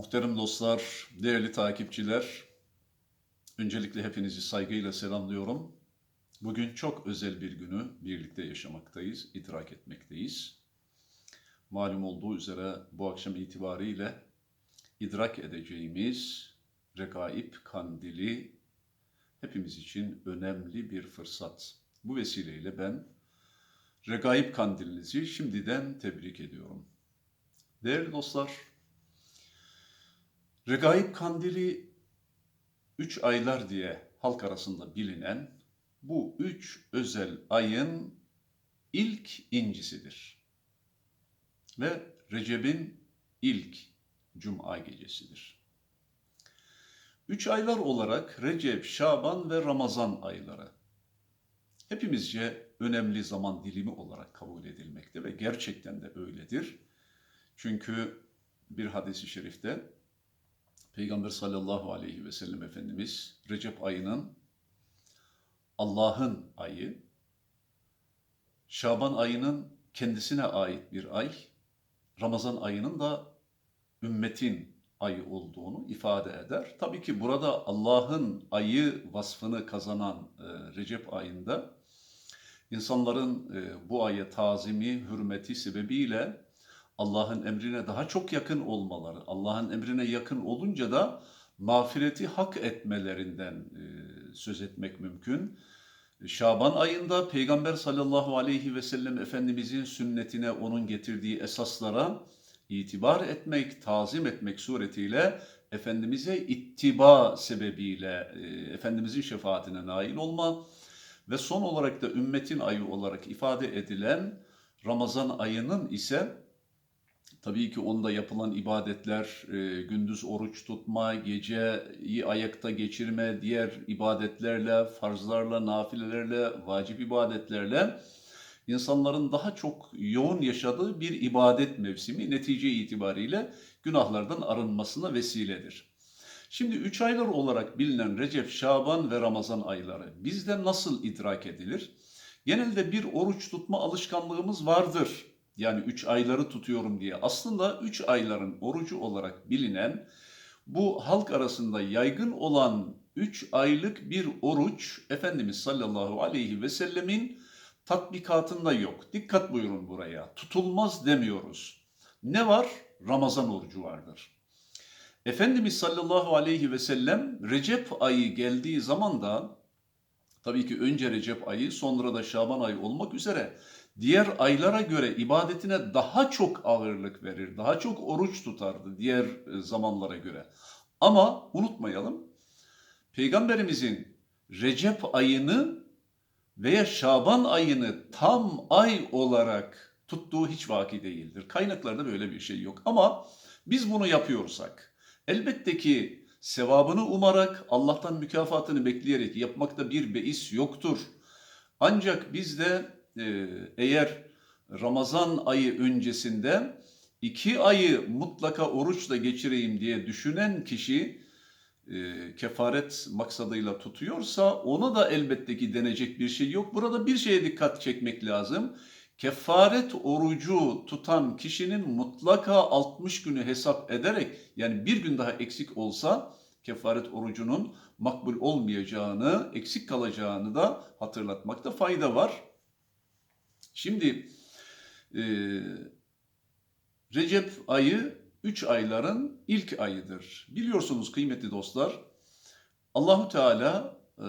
Muhterem dostlar, değerli takipçiler, öncelikle hepinizi saygıyla selamlıyorum. Bugün çok özel bir günü birlikte yaşamaktayız, idrak etmekteyiz. Malum olduğu üzere bu akşam itibariyle idrak edeceğimiz Regaib Kandili hepimiz için önemli bir fırsat. Bu vesileyle ben Regaib Kandilinizi şimdiden tebrik ediyorum. Değerli dostlar, Regaib Kandili 3 aylar diye halk arasında bilinen bu üç özel ayın ilk incisidir. Ve Recep'in ilk cuma gecesidir. Üç aylar olarak Recep, Şaban ve Ramazan ayları hepimizce önemli zaman dilimi olarak kabul edilmekte ve gerçekten de öyledir. Çünkü bir hadisi şerifte Peygamber sallallahu aleyhi ve sellem Efendimiz Recep ayının Allah'ın ayı, Şaban ayının kendisine ait bir ay, Ramazan ayının da ümmetin ayı olduğunu ifade eder. Tabii ki burada Allah'ın ayı vasfını kazanan e, Recep ayında insanların e, bu aya tazimi, hürmeti sebebiyle Allah'ın emrine daha çok yakın olmaları, Allah'ın emrine yakın olunca da mağfireti hak etmelerinden e, söz etmek mümkün. Şaban ayında Peygamber sallallahu aleyhi ve sellem Efendimizin sünnetine, onun getirdiği esaslara itibar etmek, tazim etmek suretiyle Efendimiz'e ittiba sebebiyle e, Efendimizin şefaatine nail olma ve son olarak da ümmetin ayı olarak ifade edilen Ramazan ayının ise Tabii ki onda yapılan ibadetler, e, gündüz oruç tutma, geceyi ayakta geçirme, diğer ibadetlerle, farzlarla, nafilelerle, vacip ibadetlerle insanların daha çok yoğun yaşadığı bir ibadet mevsimi netice itibariyle günahlardan arınmasına vesiledir. Şimdi üç aylar olarak bilinen Recep, Şaban ve Ramazan ayları bizde nasıl idrak edilir? Genelde bir oruç tutma alışkanlığımız vardır yani 3 ayları tutuyorum diye aslında 3 ayların orucu olarak bilinen bu halk arasında yaygın olan 3 aylık bir oruç Efendimiz sallallahu aleyhi ve sellemin tatbikatında yok. Dikkat buyurun buraya. Tutulmaz demiyoruz. Ne var? Ramazan orucu vardır. Efendimiz sallallahu aleyhi ve sellem Recep ayı geldiği zaman da tabii ki önce Recep ayı sonra da Şaban ayı olmak üzere diğer aylara göre ibadetine daha çok ağırlık verir, daha çok oruç tutardı diğer e, zamanlara göre. Ama unutmayalım, Peygamberimizin Recep ayını veya Şaban ayını tam ay olarak tuttuğu hiç vaki değildir. Kaynaklarda böyle bir şey yok. Ama biz bunu yapıyorsak, elbette ki sevabını umarak, Allah'tan mükafatını bekleyerek yapmakta bir beis yoktur. Ancak biz de eğer Ramazan ayı öncesinde iki ayı mutlaka oruçla geçireyim diye düşünen kişi e, kefaret maksadıyla tutuyorsa ona da elbette ki denecek bir şey yok. Burada bir şeye dikkat çekmek lazım. Kefaret orucu tutan kişinin mutlaka 60 günü hesap ederek yani bir gün daha eksik olsa kefaret orucunun makbul olmayacağını, eksik kalacağını da hatırlatmakta fayda var. Şimdi e, Recep ayı üç ayların ilk ayıdır. Biliyorsunuz kıymetli dostlar Allahu Teala e,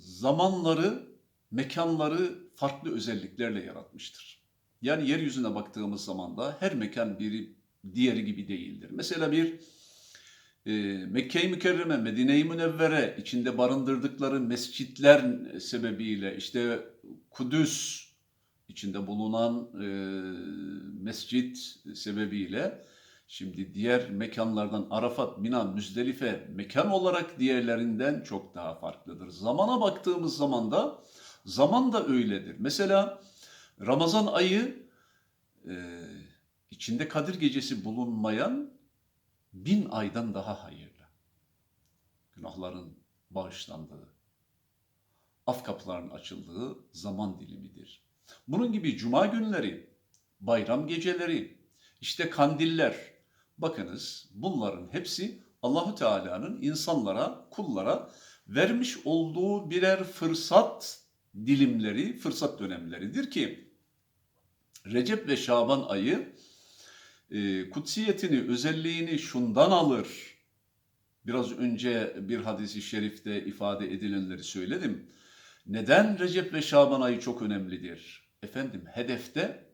zamanları, mekanları farklı özelliklerle yaratmıştır. Yani yeryüzüne baktığımız zaman da her mekan biri diğeri gibi değildir. Mesela bir e, Mekke-i Mükerreme, Medine-i Münevvere içinde barındırdıkları mescitler sebebiyle işte Kudüs içinde bulunan e, mescit sebebiyle şimdi diğer mekanlardan Arafat, Mina, Müzdelife mekan olarak diğerlerinden çok daha farklıdır. Zamana baktığımız zaman da zaman da öyledir. Mesela Ramazan ayı e, içinde Kadir Gecesi bulunmayan bin aydan daha hayırlı. Günahların bağışlandığı, af kapılarının açıldığı zaman dilimidir. Bunun gibi cuma günleri, bayram geceleri, işte kandiller, Bakınız bunların hepsi Allahu Teala'nın insanlara, kullara vermiş olduğu birer fırsat dilimleri, fırsat dönemleridir ki Recep ve Şaban ayı e, kutsiyetini, özelliğini şundan alır. Biraz önce bir hadisi şerifte ifade edilenleri söyledim. Neden Recep ve Şaban ayı çok önemlidir? Efendim hedefte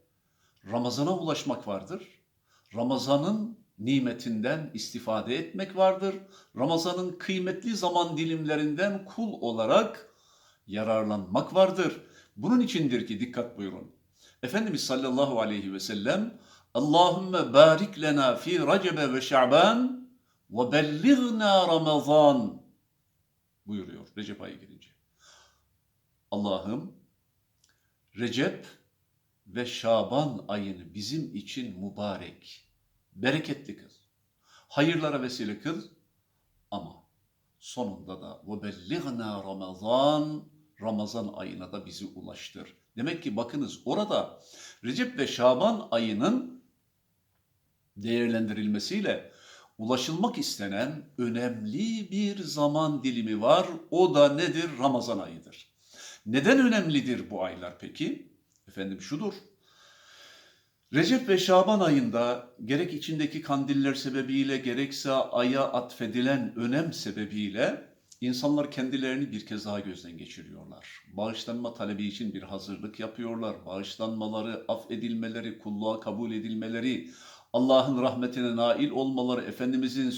Ramazana ulaşmak vardır. Ramazanın nimetinden istifade etmek vardır. Ramazanın kıymetli zaman dilimlerinden kul olarak yararlanmak vardır. Bunun içindir ki dikkat buyurun. Efendimiz sallallahu aleyhi ve sellem Allahümme barik lena fi Recebe ve Şaban ve bellighna Ramazan buyuruyor Recep ayı gelince. Allah'ım Recep ve Şaban ayını bizim için mübarek, bereketli kıl. Hayırlara vesile kıl ama sonunda da ve bellighna Ramazan Ramazan ayına da bizi ulaştır. Demek ki bakınız orada Recep ve Şaban ayının değerlendirilmesiyle ulaşılmak istenen önemli bir zaman dilimi var. O da nedir? Ramazan ayıdır. Neden önemlidir bu aylar peki? Efendim şudur. Recep ve Şaban ayında gerek içindeki kandiller sebebiyle gerekse aya atfedilen önem sebebiyle insanlar kendilerini bir kez daha gözden geçiriyorlar. Bağışlanma talebi için bir hazırlık yapıyorlar. Bağışlanmaları, affedilmeleri, kulluğa kabul edilmeleri, Allah'ın rahmetine nail olmaları, Efendimizin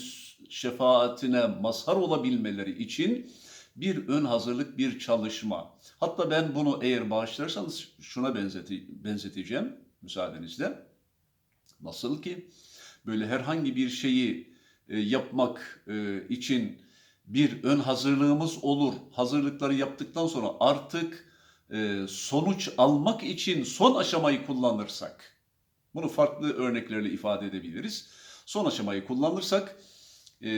şefaatine mazhar olabilmeleri için bir ön hazırlık, bir çalışma. Hatta ben bunu eğer bağışlarsanız şuna benzeti, benzeteceğim müsaadenizle. Nasıl ki böyle herhangi bir şeyi e, yapmak e, için bir ön hazırlığımız olur. Hazırlıkları yaptıktan sonra artık e, sonuç almak için son aşamayı kullanırsak, bunu farklı örneklerle ifade edebiliriz. Son aşamayı kullanırsak e,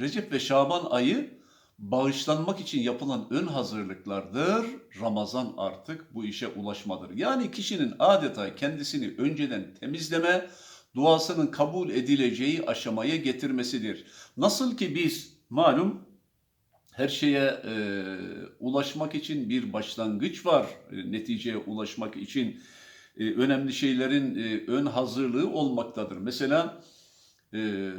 Recep ve Şaban ayı bağışlanmak için yapılan ön hazırlıklardır. Ramazan artık bu işe ulaşmadır. Yani kişinin adeta kendisini önceden temizleme, duasının kabul edileceği aşamaya getirmesidir. Nasıl ki biz malum her şeye e, ulaşmak için bir başlangıç var. E, neticeye ulaşmak için e, önemli şeylerin e, ön hazırlığı olmaktadır. Mesela e,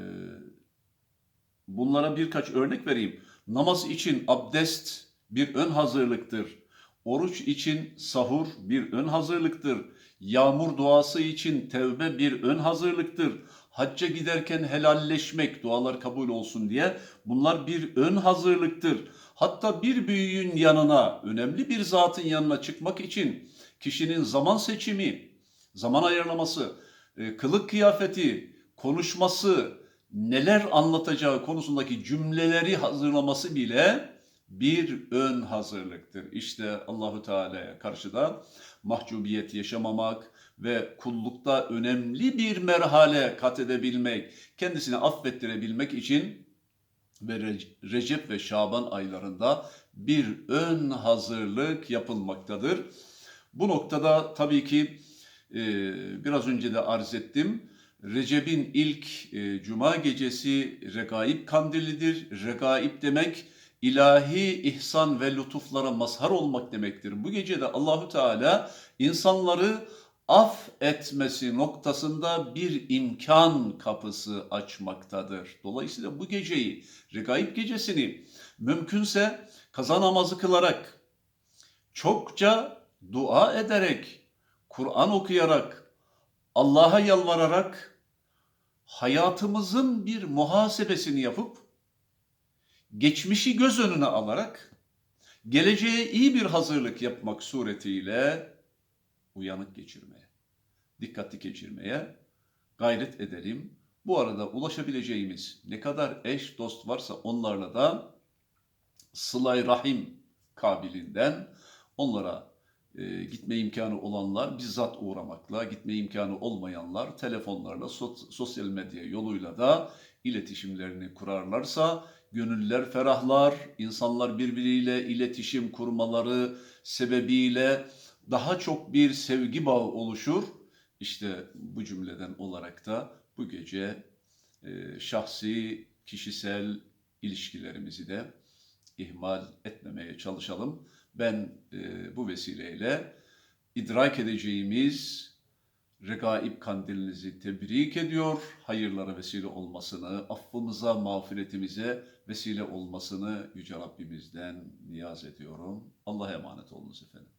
bunlara birkaç örnek vereyim. Namaz için abdest bir ön hazırlıktır. Oruç için sahur bir ön hazırlıktır. Yağmur duası için tevbe bir ön hazırlıktır. Hacca giderken helalleşmek, dualar kabul olsun diye bunlar bir ön hazırlıktır. Hatta bir büyüğün yanına, önemli bir zatın yanına çıkmak için kişinin zaman seçimi, zaman ayarlaması, e, kılık kıyafeti, konuşması, neler anlatacağı konusundaki cümleleri hazırlaması bile bir ön hazırlıktır. İşte Allahu Teala'ya karşı da mahcubiyet yaşamamak ve kullukta önemli bir merhale kat edebilmek, kendisini affettirebilmek için ve Recep ve Şaban aylarında bir ön hazırlık yapılmaktadır. Bu noktada tabii ki biraz önce de arz ettim. Recep'in ilk e, cuma gecesi regaib kandilidir. Regaib demek ilahi ihsan ve lütuflara mazhar olmak demektir. Bu gecede Allahu Teala insanları af etmesi noktasında bir imkan kapısı açmaktadır. Dolayısıyla bu geceyi, regaib gecesini mümkünse kaza namazı kılarak, çokça dua ederek, Kur'an okuyarak, Allah'a yalvararak, hayatımızın bir muhasebesini yapıp, geçmişi göz önüne alarak, geleceğe iyi bir hazırlık yapmak suretiyle uyanık geçirmeye, dikkatli geçirmeye gayret edelim. Bu arada ulaşabileceğimiz ne kadar eş dost varsa onlarla da sılay rahim kabilinden onlara e, gitme imkanı olanlar bizzat uğramakla, gitme imkanı olmayanlar telefonlarla, sosyal medya yoluyla da iletişimlerini kurarlarsa gönüller ferahlar, insanlar birbiriyle iletişim kurmaları sebebiyle daha çok bir sevgi bağı oluşur. İşte bu cümleden olarak da bu gece e, şahsi, kişisel ilişkilerimizi de ihmal etmemeye çalışalım. Ben e, bu vesileyle idrak edeceğimiz regaib kandilinizi tebrik ediyor. Hayırlara vesile olmasını, affımıza, mağfiretimize vesile olmasını Yüce Rabbimizden niyaz ediyorum. Allah'a emanet olunuz efendim.